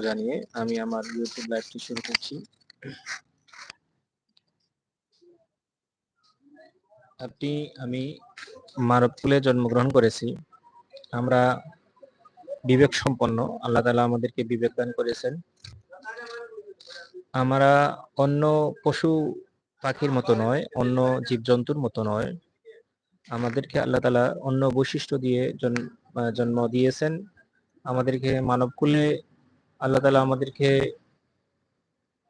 জানিয়ে আমি আমার ইউটিউব লাইভটি শুরু করছি। আপনি, আমি মানবকুলে জন্মগ্রহণ করেছি। আমরা বিবেক সম্পন্ন, আল্লাহ তালা আমাদেরকে বিবেক দান করেছেন। আমরা অন্য পশু পাখির মতো নয়, অন্য জীবজন্তুর মতো নয়। আমাদেরকে আল্লাহ তালা অন্য বৈশিষ্ট্য দিয়ে জন- জন্ম দিয়েছেন। আমাদেরকে মানবকুলে আল্লাহ তালা আমাদেরকে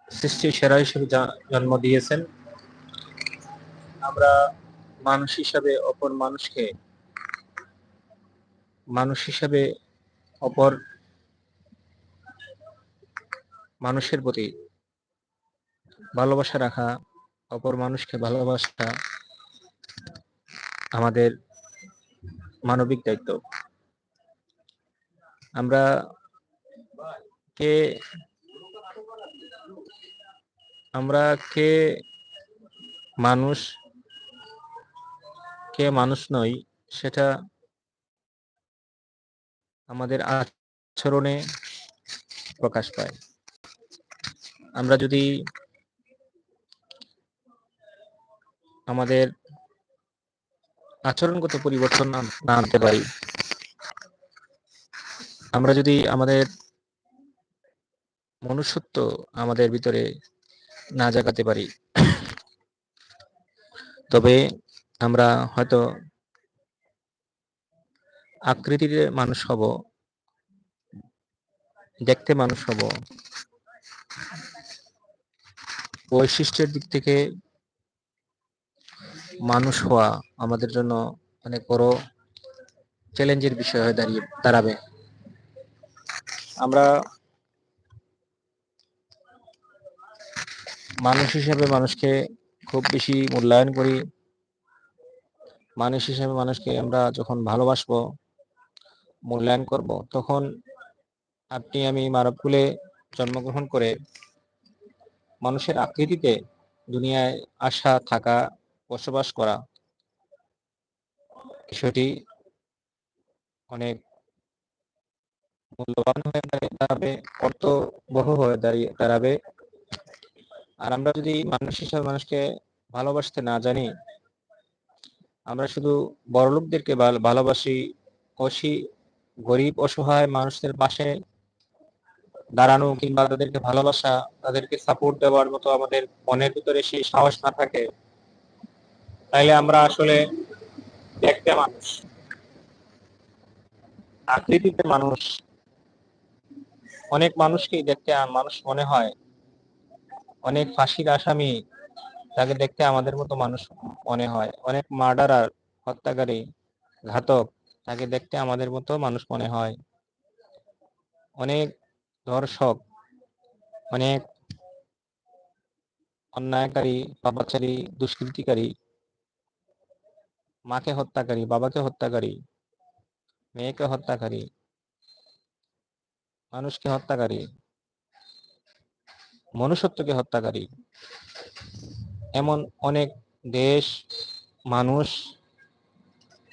সৃষ্টির সেরা হিসেবে জন্ম দিয়েছেন। আমরা মানুষ হিসাবে অপর মানুষকে মানুষ হিসাবে অপর মানুষের প্রতি ভালোবাসা রাখা, অপর মানুষকে ভালোবাসা আমাদের মানবিক দায়িত্ব। আমরা কে আমরা কে মানুষ কে মানুষ নই সেটা আমাদের আচরণে প্রকাশ পায়। আমরা যদি আমাদের আচরণগত পরিবর্তন না আনতে পারি, আমরা যদি আমাদের মনুষ্যত্ব আমাদের ভিতরে না জাগাতে পারি। তবে আমরা হয়তো আকৃতিতে মানুষ হব, দেখতে মানুষ হব, বৈশিষ্ট্যের দিক থেকে মানুষ হওয়া আমাদের জন্য অনেক বড় চ্যালেঞ্জের বিষয় হয়ে দাঁড়িয়ে দাঁড়াবে। আমরা মানুষ হিসেবে মানুষকে খুব বেশি মূল্যায়ন করি। মানুষ হিসেবে মানুষকে আমরা যখন ভালোবাসবো, মূল্যায়ন করব, তখন আপনি আমি মানবকুলে জন্মগ্রহণ করে মানুষের আকৃতিতে দুনিয়ায় আসা, থাকা, বসবাস করা বিষয়টি অনেক মূল্যবান হয়ে দাঁড়াবে, অর্থবহ হয়ে দাঁড়িয়ে দাঁড়াবে। আর আমরা যদি মানুষ হিসাবে মানুষকে ভালোবাসতে না জানি, আমরা শুধু বড় লোকদেরকে ভালো- ভালোবাসি অসি গরিব, অসহায় মানুষদের পাশে দাঁড়ানো কিংবা তাদেরকে ভালোবাসা, তাদেরকে সাপোর্ট দেওয়ার মতো আমাদের মনের ভিতরে সেই সাহস না থাকে, তাইলে আমরা আসলে দেখতে মানুষ, আকৃতিতে মানুষ, অনেক মানুষকেই দেখতে মানুষ মনে হয়। অনেক ফাঁসির আসামি তাকে দেখতে আমাদের মতো মানুষ মনে হয়। অনেক মার্ডারার, হত্যাকারী, ঘাতক তাকে দেখতে আমাদের মতো মানুষ মনে হয়। অনেক ধর্ষক, অনেক অন্যায়কারী, পাপাচারী, দুষ্কৃতিকারী, মাকে হত্যাকারী, বাবাকে হত্যাকারী, মেয়েকে হত্যাকারী, মানুষকে হত্যাকারী মনুষ্যত্বকে হত্যাকারী। এমন অনেক দেশ, মানুষ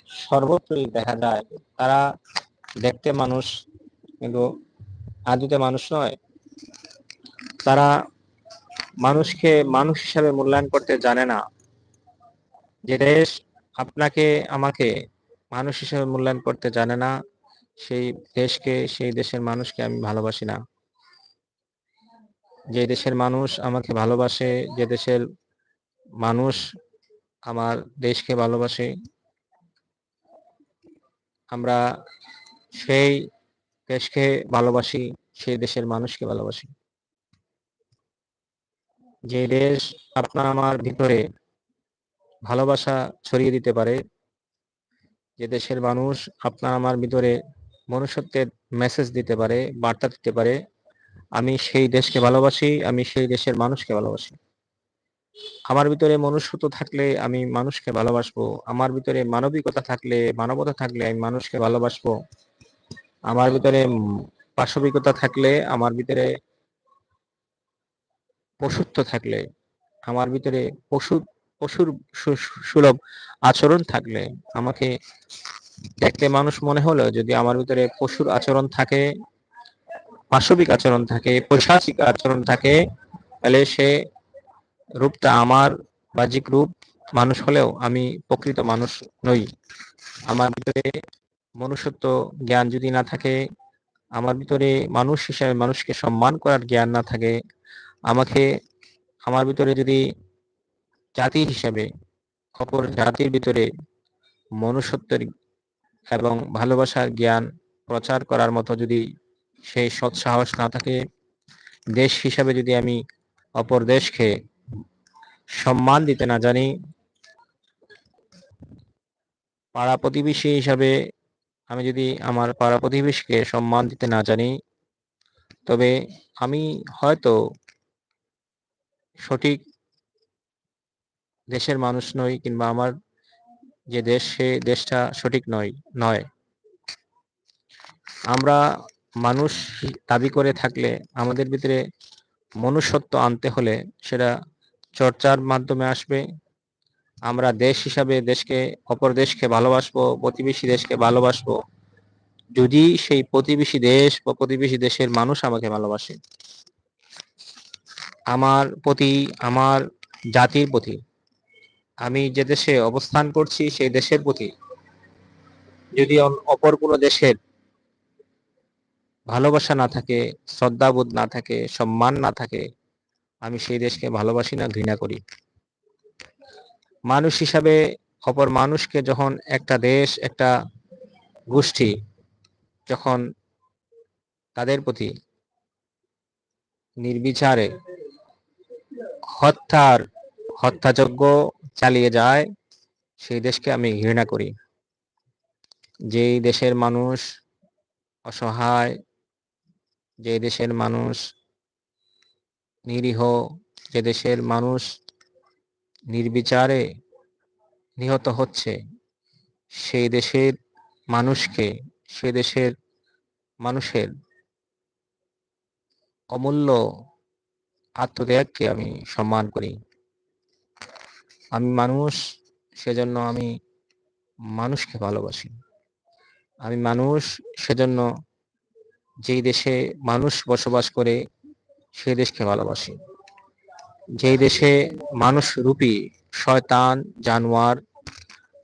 সর্বত্রই দেখা যায়। তারা দেখতে মানুষ, কিন্তু আদিতে মানুষ নয়। তারা মানুষকে মানুষ হিসাবে মূল্যায়ন করতে জানে না। যে দেশ আপনাকে, আমাকে মানুষ হিসাবে মূল্যায়ন করতে জানে না, সেই দেশকে, সেই দেশের মানুষকে আমি ভালোবাসি না। যে দেশের মানুষ আমাকে ভালোবাসে, যে দেশের মানুষ আমার দেশকে ভালোবাসে, আমরা সেই দেশকে ভালোবাসি, সেই দেশের মানুষকে ভালোবাসি। যে দেশ আপনার আমার ভিতরে ভালোবাসা ছড়িয়ে দিতে পারে, যে দেশের মানুষ আপনার আমার ভিতরে মনুষ্যত্বের মেসেজ দিতে পারে, বার্তা দিতে পারে আমি সেই দেশকে ভালোবাসি, আমি সেই দেশের মানুষকে ভালোবাসি। আমার ভিতরে মনুষ্যত্ব থাকলে আমি মানুষকে ভালোবাসবো। আমার ভিতরে মানবিকতা থাকলে, মানবতা থাকলে আমি মানুষকে ভালোবাসবো। আমার ভিতরে পাশবিকতা থাকলে, আমার ভিতরে পশুত্ব থাকলে, আমার ভিতরে পশু, পশুর সুলভ আচরণ থাকলে, আমাকে দেখতে মানুষ মনে হলো যদি আমার ভিতরে পশুর আচরণ থাকে পাশবিক আচরণ থাকে পৈশাচিক আচরণ থাকে, তাহলে সে রূপটা আমার বাহ্যিক রূপ, মানুষ হলেও আমি প্রকৃত মানুষ নই। আমার ভিতরে মনুষ্যত্ব জ্ঞান যদি না থাকে, আমার ভিতরে মানুষ হিসাবে মানুষকে সম্মান করার জ্ঞান না থাকে, আমাকে, আমার ভিতরে যদি জাতি হিসাবে, অপর জাতির ভিতরে মনুষ্যত্বের এবং ভালোবাসার জ্ঞান প্রচার করার মতো যদি সেই সৎসাহস না থাকে, দেশ হিসাবে যদি আমি অপর দেশকে সম্মান দিতে না জানি পাড়া প্রতিবেশী হিসাবে আমি যদি আমার পাড়া প্রতিবেশীকে সম্মান দিতে না জানি, তবে আমি হয়তো সঠিক দেশের মানুষ নই কিংবা আমার যে দেশ, সে দেশটা সঠিক নয় নয়। আমরা মানুষ দাবি করে থাকলে আমাদের ভিতরে মনুষ্যত্ব আনতে হলে সেটা চর্চার মাধ্যমে আসবে। আমরা দেশ হিসাবে দেশকে, অপর দেশকে ভালোবাসবো, প্রতিবেশী দেশকে ভালোবাসবো। যদি সেই প্রতিবেশী দেশ বা প্রতিবেশী দেশের মানুষ আমাকে ভালোবাসে, আমার প্রতি, আমার জাতির প্রতি, আমি যে দেশে অবস্থান করছি সেই দেশের প্রতি, যদি অপর কোনো দেশের ভালোবাসা না থাকে, শ্রদ্ধাবোধ না থাকে, সম্মান না থাকে, আমি সেই দেশকে ভালোবাসি না, ঘৃণা করি। মানুষ হিসাবে অপর মানুষকে যখন একটা দেশ, একটা গোষ্ঠী যখন তাদের প্রতি নির্বিচারে হত্যার, হত্যাযজ্ঞ চালিয়ে যায়, সেই দেশকে আমি ঘৃণা করি। যেই দেশের মানুষ অসহায় যে দেশের মানুষ নিরীহ, যে দেশের মানুষ নির্বিচারে নিহত হচ্ছে সেই দেশের মানুষকে, সে দেশের মানুষের অমূল্য আত্মত্যাগকে আমি সম্মান করি। আমি মানুষ, সেজন্য আমি মানুষকে ভালোবাসি। আমি মানুষ, সেজন্য যেই দেশে মানুষ বসবাস করে সেই দেশকে ভালোবাসি। যেই দেশে মানুষ রূপী, শয়তান, জানোয়ার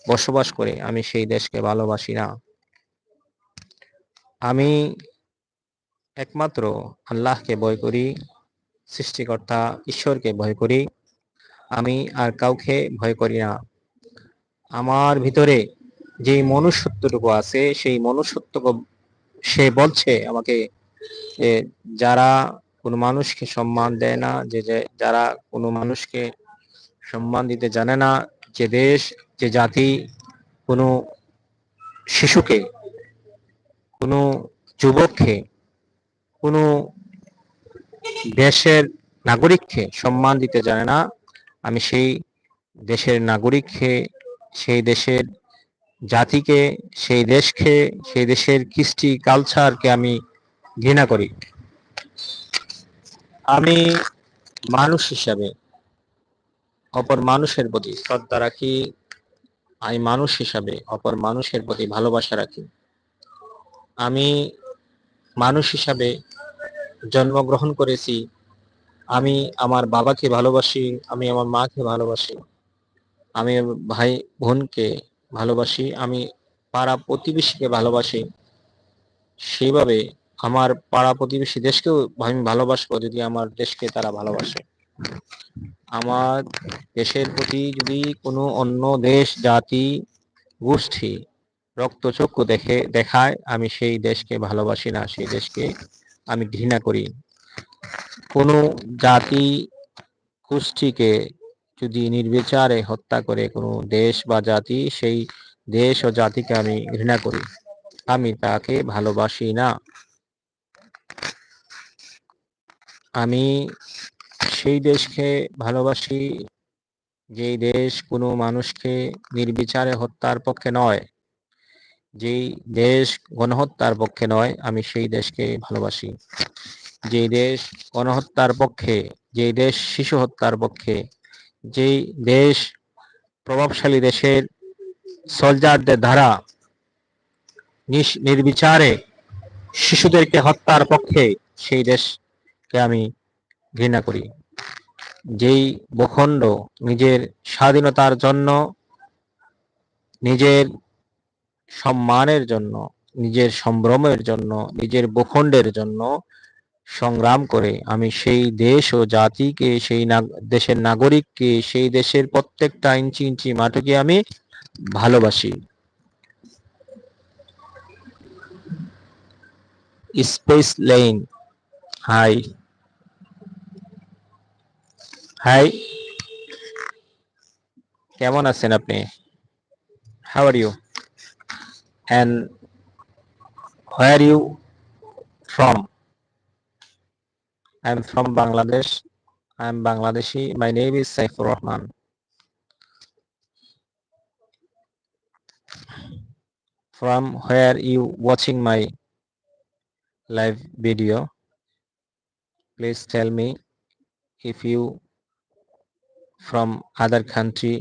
বসবাস করে, আমি সেই দেশকে ভালোবাসি না। আমি একমাত্র আল্লাহকে ভয় করি, সৃষ্টিকর্তা ঈশ্বরকে ভয় করি। আমি আর কাউকে ভয় করি না। আমার ভিতরে যে মনুষ্যত্বটুকু আছে, সেই মনুষ্যত্ব সে বলছে আমাকে যারা কোনো মানুষকে সম্মান দেয় না যে, যারা কোনো মানুষকে সম্মান দিতে জানে না, যে দেশ, যে জাতি, কোনো শিশুকে, কোনো যুবককে, কোনো দেশের নাগরিককে সম্মান দিতে জানে না, আমি সেই দেশের নাগরিককে, সেই দেশের জাতিকে, সেই দেশকে, সেই দেশের কৃষ্টি কালচারকে আমি ঘৃণা করি। আমি মানুষ হিসাবে, অপর মানুষের প্রতি শ্রদ্ধা রাখি, আমি মানুষ হিসাবে অপর মানুষের প্রতি ভালোবাসা রাখি। আমি মানুষ হিসাবে জন্মগ্রহণ করেছি, আমি আমার বাবাকে ভালোবাসি, আমি আমার মাকে ভালোবাসি, আমি ভাই বোনকে ভালোবাসি, আমি পাড়া প্রতিবেশীকে ভালোবাসি। সেইভাবে আমার পাড়া প্রতিবেশী দেশকেও আমি ভালোবাসবো যদি আমার দেশকে তারা ভালোবাসে। আমার দেশের প্রতি যদি কোনো অন্য দেশ, জাতি, গোষ্ঠী রক্তচক্ষু দেখে, দেখায়, আমি সেই দেশকে ভালোবাসি না, সেই দেশকে আমি ঘৃণা করি। কোনো জাতি, গোষ্ঠীকে যদি নির্বিচারে হত্যা করে কোনো দেশ বা জাতি, সেই দেশ ও জাতিকে আমি ঘৃণা করি। আমি তাকে ভালোবাসি না। আমি সেই দেশকে ভালোবাসি যেই দেশ কোনো মানুষকে নির্বিচারে হত্যার পক্ষে নয়। যেই দেশ গণহত্যার পক্ষে নয়, আমি সেই দেশকে ভালোবাসি। যেই দেশ গণহত্যার পক্ষে, যেই দেশ শিশু হত্যার পক্ষে যেই দেশ প্রভাবশালী দেশের সলজারদের দ্বারা নির্বিচারে শিশুদেরকে হত্যার পক্ষে সেই দেশকে আমি ঘৃণা করি। যেই ভূখণ্ড নিজের স্বাধীনতার জন্য, নিজের সম্মানের জন্য, নিজের সম্ভ্রমের জন্য, নিজের ভূখণ্ডের জন্য সংগ্রাম করে। আমি সেই দেশ ও জাতিকে, সেই দেশের নাগরিককে, সেই দেশের প্রত্যেকটা ইঞ্চি ইঞ্চি মাটিকে আমি ভালোবাসি। স্পেস লেন হাই। হাই। কেমন আছেন আপনি? How are you and where you from I am from Bangladesh. I am Bangladeshi. My name is Saifur Rahman. From where you watching my live video? Please tell me if you from other country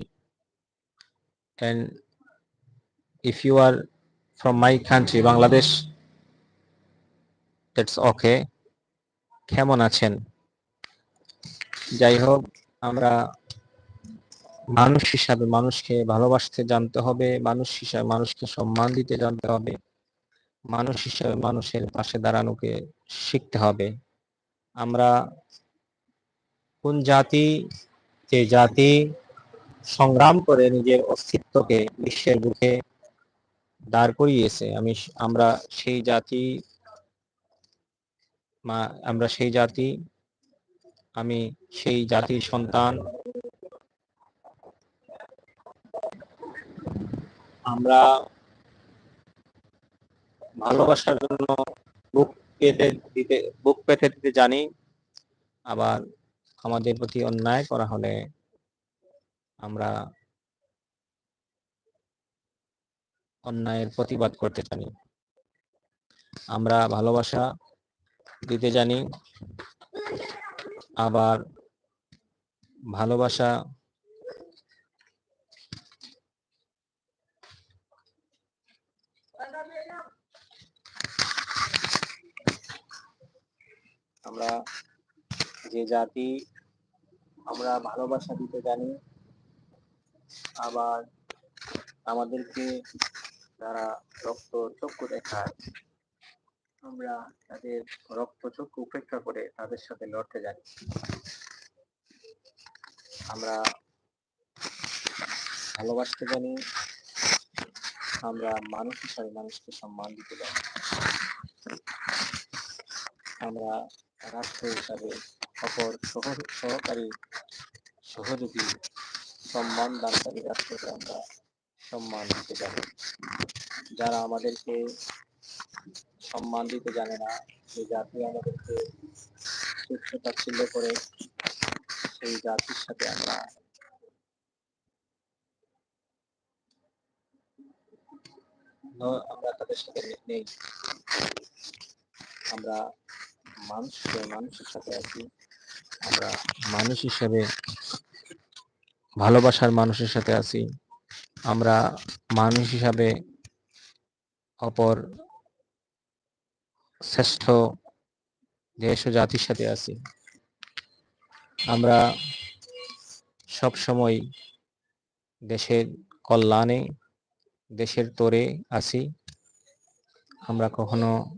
and if you are from my country Bangladesh that's okay কেমন আছেন? যাই হোক আমরা মানুষ হিসাবে মানুষকে ভালোবাসতে জানতে হবে, মানুষ হিসাবে মানুষকে সম্মান দিতে জানতে হবে, মানুষ হিসাবে মানুষের পাশে দাঁড়ানোকে শিখতে হবে। আমরা কোন জাতি, যে জাতি সংগ্রাম করে নিজের অস্তিত্বকে বিশ্বের বুকে দাঁড় করিয়েছে, আমি আমরা সেই জাতি মা, আমরা সেই জাতি, আমি সেই জাতির সন্তান। আমরা ভালোবাসার জন্য বুক পেতে দিতে, বুক পেতে দিতে জানি। আবার আমাদের প্রতি অন্যায় করা হলে আমরা অন্যায়ের প্রতিবাদ করতে জানি। আমরা ভালোবাসা দিতে জানি। আবার ভালোবাসা আমরা যে জাতি আমরা ভালোবাসা দিতে জানি, আবার আমাদেরকে যারা রক্ত চক্ষু দেখায় আমরা তাদের রক্ত চক্ষু উপেক্ষা করে তাদের সাথে লড়তে জানি। আমরা ভালোবাসতে জানি। আমরা মানুষ হিসাবে মানুষকে সম্মান দিতে জানি। আমরা রাষ্ট্র হিসাবে অপর সহকারী সহযোগী সম্মান দানকারী রাষ্ট্রকে আমরা সম্মান দিতে জানি। যারা আমাদেরকে সম্মান দিতে জানে না। যে জাতি আমাদেরকে তুচ্ছ তাচ্ছিল্য করে, সেই জাতির সাথে আমরা আমরা তাদের সাথে নেই। আমরা মানুষ মানুষের সাথে আছি। আমরা মানুষ হিসেবে ভালোবাসার মানুষের সাথে আছি। আমরা মানুষ হিসাবে অপর শ্রেষ্ঠ দেশ ও জাতির সাথে আছি। আমরা সব সময় দেশের কল্যাণে, দেশের তোরে আছি। আমরা কখনো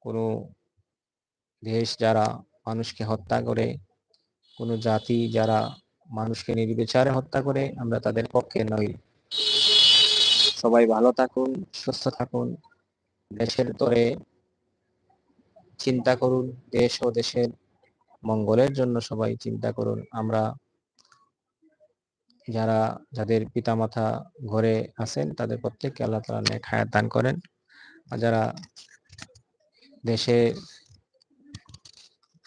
কোনো দেশ যারা মানুষকে হত্যা করে, কোনো জাতি যারা মানুষকে নির্বিচারে হত্যা করে, আমরা তাদের পক্ষে নই। সবাই ভালো থাকুন, সুস্থ থাকুন। দেশের তোরে চিন্তা করুন, দেশ ও দেশের মঙ্গলের জন্য সবাই চিন্তা করুন। আমরা যারা, যাদের পিতামাতা ঘরে আছেন, তাদের প্রত্যেককে আল্লাহ তালা নেক হায়াত দান করেন। যারা দেশে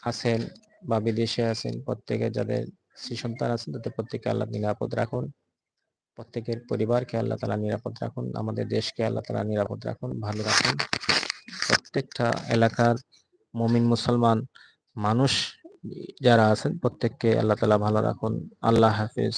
আছেন বা বিদেশে আছেন, প্রত্যেকে যাদের শ্রী সন্তান আছেন, তাদের প্রত্যেকে আল্লাহ নিরাপদ রাখুন। প্রত্যেকের পরিবারকে আল্লাহ তালা নিরাপদ রাখুন। আমাদের দেশকে আল্লাহ তালা নিরাপদ রাখুন, ভালো রাখুন। প্রত্যেকটা এলাকার মমিন মুসলমান মানুষ যারা আছেন প্রত্যেককে আল্লাহ তালা ভালো রাখুন। আল্লাহ হাফিজ।